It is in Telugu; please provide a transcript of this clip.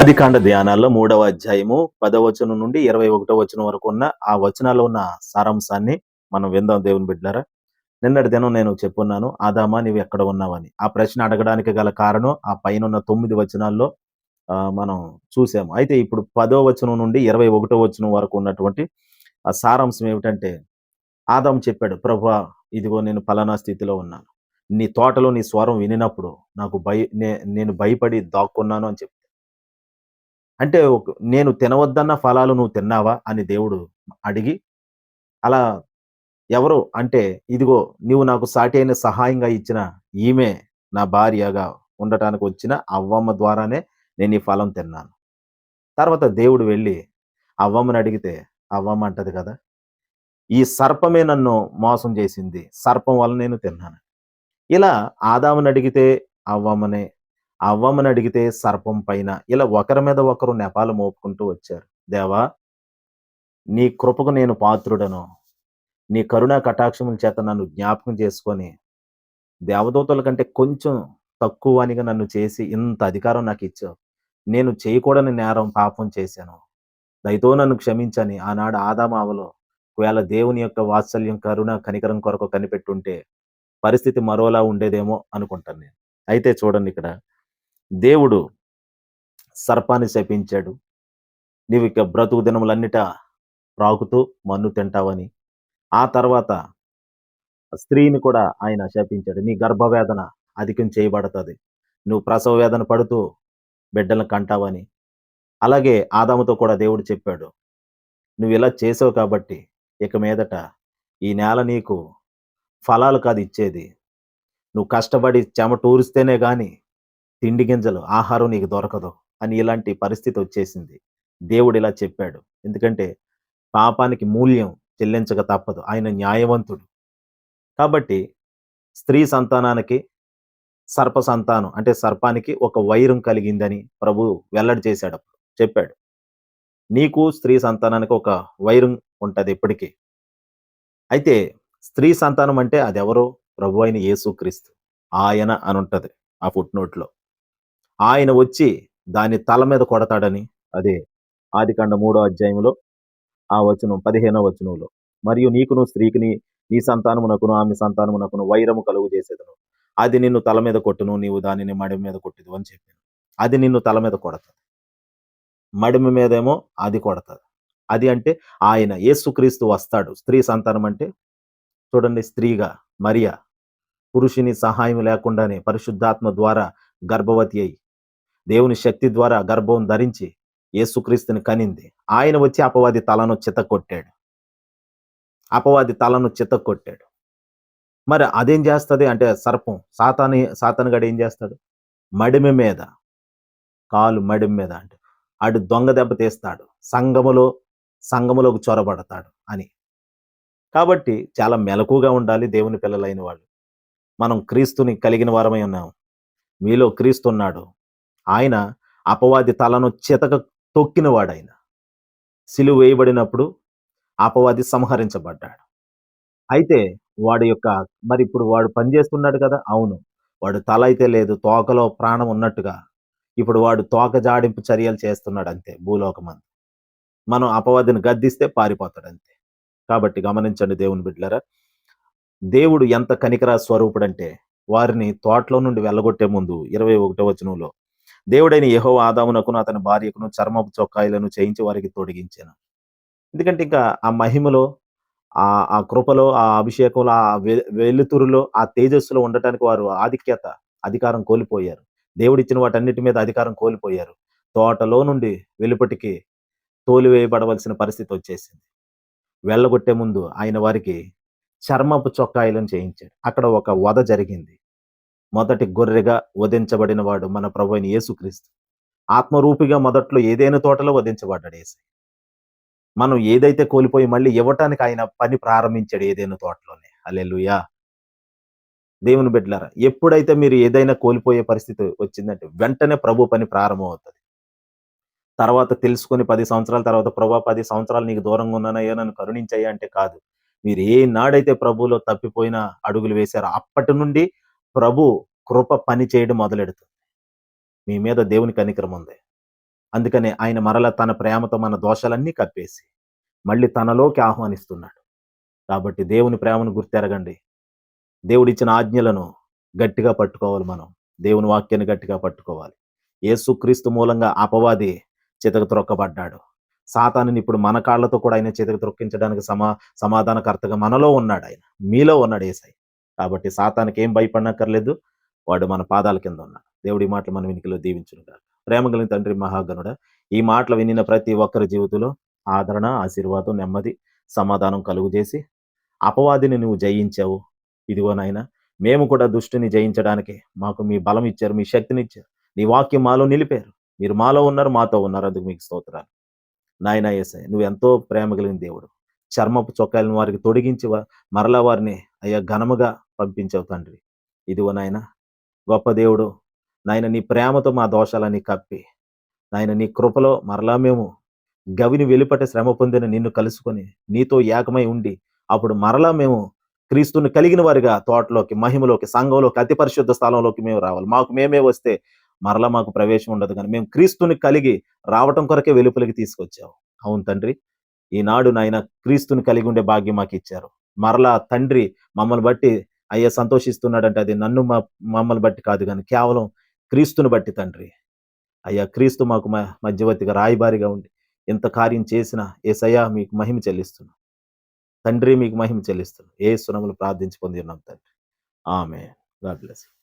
ఆదికాండ ధ్యానాల్లో మూడవ అధ్యాయము పదవచనం నుండి ఇరవై ఒకటో వచనం వరకు ఉన్న ఆ వచనాల్లో ఉన్న సారాంశాన్ని మనం విందాం దేవుని బిడ్డారా నిన్నటి దినం నేను చెప్పున్నాను ఆదామా నీవు ఎక్కడ ఉన్నావని ఆ ప్రశ్న అడగడానికి గల కారణం ఆ పైన ఉన్న తొమ్మిది వచనాల్లో ఆ, మనం చూసాము. అయితే ఇప్పుడు పదో వచనం నుండి ఇరవై ఒకటో వచనం వరకు ఉన్నటువంటి ఆ సారాంశం ఏమిటంటే ఆదాం చెప్పాడు ప్రభా ఇదిగో నేను ఫలానా స్థితిలో ఉన్నాను. నీ తోటలో నీ స్వరం వినినప్పుడు నాకు భయ నే- నేను భయపడి దాక్కున్నాను అని చెప్పి. అంటే నేను తినవద్దన్న ఫలాలు నువ్వు తిన్నావా? అని దేవుడు అడిగి అలా ఎవరు అంటే ఇదిగో నీవు నాకు సాటి అయిన సహాయంగా ఇచ్చిన ఈమె నా భార్యగా ఉండటానికి వచ్చిన అవ్వమ్మ ద్వారానే నేను ఈ ఫలం తిన్నాను. తర్వాత దేవుడు వెళ్ళి అవ్వమ్మని అడిగితే అవ్వమ్మ అంటది కదా ఈ సర్పమే నన్ను మోసం చేసింది సర్పం వల్ల నేను తిన్నాను. ఇలా ఆదాముని అడిగితే అవ్వమ్మనే అవ్వమని అడిగితే సర్పం పైన ఇలా ఒకరి మీద ఒకరు నెపాలు మోపుకుంటూ వచ్చారు. దేవా నీ కృపకు నేను పాత్రుడను. నీ కరుణా కటాక్షముల చేత నన్ను జ్ఞాపకం చేసుకొని దేవదూతల కంటే కొంచెం తక్కువ అనిగా నన్ను చేసి ఇంత అధికారం నాకు ఇచ్చావు. నేను చేయకూడని నేరం పాపం చేశాను. దయతో నన్ను క్షమించని ఆనాడు ఆదామావలో ఒకవేళ దేవుని యొక్క వాత్సల్యం కరుణ కనికరం కొరకు కనిపెట్టుంటే పరిస్థితి మరోలా ఉండేదేమో అనుకుంటాను నేను. అయితే చూడండి ఇక్కడ దేవుడు సర్పాన్ని శపించాడు. నీవు ఇక బ్రతుకు దినములన్నిట రాకుతూ మన్ను తింటావని. ఆ తర్వాత స్త్రీని కూడా ఆయన శపించాడు. నీ గర్భవేదన అధికం చేయబడుతుంది. నువ్వు ప్రసవ వేదన పడుతూ బిడ్డలను కంటావని. అలాగే ఆదాముతో కూడా దేవుడు చెప్పాడు. నువ్వు ఇలా చేసావు కాబట్టి ఇక మీదట ఈ నేల నీకు ఫలాలు కాదు ఇచ్చేది. నువ్వు కష్టపడి చెమటూరిస్తేనే కానీ తిండి గింజలు ఆహారం నీకు దొరకదు అని ఇలాంటి పరిస్థితి వచ్చేసింది. దేవుడు ఇలా చెప్పాడు. ఎందుకంటే పాపానికి మూల్యం చెల్లించక తప్పదు. ఆయన న్యాయవంతుడు. కాబట్టి స్త్రీ సంతానానికి సర్ప సంతానం అంటే సర్పానికి ఒక వైరం కలిగిందని ప్రభు వెల్లడి చేశాడప్పుడు చెప్పాడు. నీకు స్త్రీ సంతానానికి ఒక వైరం ఉంటుంది ఇప్పటికీ. అయితే స్త్రీ సంతానం అంటే అది ఎవరో ప్రభు అయిన యేసుక్రీస్తు. ఆయన అని ఉంటుంది ఆ ఫుట్ నోట్లో ఆయన వచ్చి దాని తల మీద కొడతాడని అదే ఆదికాండ మూడో అధ్యాయంలో ఆ వచనం పదిహేనో వచనంలో. మరియు నీకును స్త్రీకిని నీ సంతానమునకును ఆమె సంతానమునకును వైరము కలుగు చేసేదను. అది నిన్ను తల మీద కొట్టును నీవు దానిని మడిమ మీద కొట్టిదు అని చెప్పాను. అది నిన్ను తల మీద కొడతాది. మడిమ మీదేమో అది కొడతాది. అది అంటే ఆయన యేసుక్రీస్తు వస్తాడు. స్త్రీ సంతానం అంటే చూడండి స్త్రీగా మరియా పురుషుని సహాయం లేకుండానే పరిశుద్ధాత్మ ద్వారా గర్భవతి అయి దేవుని శక్తి ద్వారా గర్భం ధరించి యేసుక్రీస్తుని కనింది. ఆయన వచ్చి అపవాది తలను చితకొట్టాడు. అపవాది తలను చితకొట్టాడు. మరి అదేం చేస్తుంది అంటే సర్పం సాతాని సాతానుగాడు ఏం చేస్తాడు? మడిమి మీద కాలు మడిమి మీద అంటే. అటు దొంగ దెబ్బ తీస్తాడు. సంగములో సంగములోకి చొరబడతాడు అని. కాబట్టి చాలా మెలకుగా ఉండాలి దేవుని పిల్లలైన వాళ్ళు. మనం క్రీస్తుని కలిగిన వారమై ఉన్నాం. మీలో క్రీస్తు ఉన్నాడు ఆయన అపవాది తలను చితక తొక్కినవాడు ఆయన సిలువ వేయబడినప్పుడు అపవాది సంహరించబడ్డాడు. అయితే వాడి యొక్క మరి ఇప్పుడు వాడు పనిచేస్తున్నాడు కదా? అవును. వాడు తల అయితే లేదు తోకలో ప్రాణం ఉన్నట్టుగా. ఇప్పుడు వాడు తోక జాడింపు చర్యలు చేస్తున్నాడు అంతే భూలోకమంతా మనం అపవాదిని గద్దిస్తే పారిపోతాడు అంతే కాబట్టి గమనించండి దేవుని బిడ్డలరా. దేవుడు ఎంత కనికర స్వరూపుడంటే వారిని తోటలో నుండి వెళ్ళగొట్టే ముందు ఇరవై ఒకటో వచనంలో దేవుడైన యహో ఆదామునకును అతని భార్యకును చర్మపు చొక్కాయిలను చేయించి వారికి తొడిగించాను. ఎందుకంటే ఇంకా ఆ మహిమలో ఆ ఆ కృపలో ఆ అభిషేకంలో ఆ వె- వెలుతురులో ఆ తేజస్సులో ఉండటానికి వారు ఆధిక్యత అధికారం కోల్పోయారు. దేవుడిచ్చిన వాటన్నిటి మీద అధికారం కోల్పోయారు. తోటలో నుండి వెలుపటికి తోలివేయబడవలసిన పరిస్థితి వచ్చేసింది. వెళ్ళగొట్టే ముందు ఆయన వారికి చర్మపు చొక్కాయిలను చేయించాడు. అక్కడ ఒక వధ జరిగింది. మొదటి గొర్రెగా వధించబడినవాడు మన ప్రభు అయిన యేసుక్రీస్తు. ఆత్మరూపిగా మొదట్లో ఏదైనా తోటలో వధించబడ్డాడు ఏసై. మనం ఏదైతే కోల్పోయి మళ్ళీ ఇవ్వటానికి ఆయన పని ప్రారంభించాడు ఏదైనా తోటలోనే. అలెలుయా దేవుని బిడ్డలారా ఎప్పుడైతే మీరు ఏదైనా కోల్పోయే పరిస్థితి వచ్చిందంటే వెంటనే ప్రభు పని ప్రారంభం అవుతుంది తర్వాత తెలుసుకొని పది సంవత్సరాల తర్వాత ప్రభా పది సంవత్సరాలు నీకు దూరంగా ఉన్నానయ్యో నన్ను కరుణించాయి అంటే కాదు. మీరు ఏ నాడైతే ప్రభులో తప్పిపోయిన అడుగులు వేశారో అప్పటి నుండి ప్రభు కృప పని చేయడం మొదలెడుతుంది. మీ మీద దేవుని కనికరం ఉంది. అందుకనే ఆయన మరల తన ప్రేమతో మన దోషాలన్నీ కప్పేసి మళ్ళీ తనలోకి ఆహ్వానిస్తున్నాడు. కాబట్టి దేవుని ప్రేమను గుర్తెరగండి. దేవుడిచ్చిన ఆజ్ఞలను గట్టిగా పట్టుకోవాలి మనం. దేవుని వాక్యాన్ని గట్టిగా పట్టుకోవాలి. యేసుక్రీస్తు మూలంగా అపవాది చితక త్రొక్కబడ్డాడు. సాతానుని ఇప్పుడు మన కాళ్ళతో కూడా ఆయన చితక త్రొక్కించడానికి సమా సమాధానకర్తగా మనలో ఉన్నాడు ఆయన. మీలో ఉన్నాడు ఏసై. కాబట్టి సాతానికి ఏం భయపడనక్కర్లేదు. వాడు మన పాదాల కింద ఉన్నాడు దేవుడి మాటలు మన వినికిలో దీవించుకుంటారు ప్రేమ కలిగిన తండ్రి మహాగణుడ ఈ మాటలు వినిన ప్రతి ఒక్కరి జీవితంలో ఆదరణ ఆశీర్వాదం నెమ్మది సమాధానం కలుగు చేసి అపవాదిని నువ్వు జయించావు. ఇదిగో మేము కూడా దుష్టిని జయించడానికి మాకు మీ బలం ఇచ్చారు మీ శక్తిని ఇచ్చారు. నీ వాక్యం మాలో నిలిపారు. మీరు మాలో ఉన్నారు మాతో ఉన్నారు. అందుకు మీకు స్తోత్రాలు. నాయన ఏసై నువ్వు ఎంతో ప్రేమ కలిగిన దేవుడు. చర్మపు చొక్కాలను వారికి తొడిగించి మరలా వారిని అయ్యా ఘనముగా పంపించావు తండ్రి. ఇదిగో నాయన గొప్ప దేవుడు నాయన నీ ప్రేమతో మా దోషాలని కప్పి నాయన నీ కృపలో మరలా మేము గవిని వెలుపట శ్రమ పొందిన నిన్ను కలుసుకొని నీతో ఏకమై ఉండి అప్పుడు మరలా మేము క్రీస్తుని కలిగిన వారిగా తోటలోకి మహిమలోకి సంఘంలోకి అతి పరిశుద్ధ స్థలంలోకి మేము రావాలి. మాకు మేమే వస్తే మరలా మాకు ప్రవేశం ఉండదు కానీ మేము క్రీస్తుని కలిగి రావటం కొరకే వెలుపలికి తీసుకొచ్చావు. అవును తండ్రి ఈనాడు నాయన క్రీస్తుని కలిగి ఉండే భాగ్యం మాకు ఇచ్చారు మరలా తండ్రి మమ్మల్ని బట్టి అయ్యా సంతోషిస్తున్నాడంటే అది నన్ను మా మమ్మల్ని బట్టి కాదు కానీ కేవలం క్రీస్తుని బట్టి తండ్రి. అయ్యా క్రీస్తు మాకు మ- మధ్యవర్తిగా రాయబారిగా ఉండి ఎంత కార్యం చేసినా ఏసయ్యా మీకు మహిమ చెల్లిస్తున్నాం. తండ్రి మీకు మహిమ చెల్లిస్తున్నాం. ఏ సునములు ప్రార్థించి పొంది ఉన్నాం తండ్రి. ఆమె గాడ్ బ్లెస్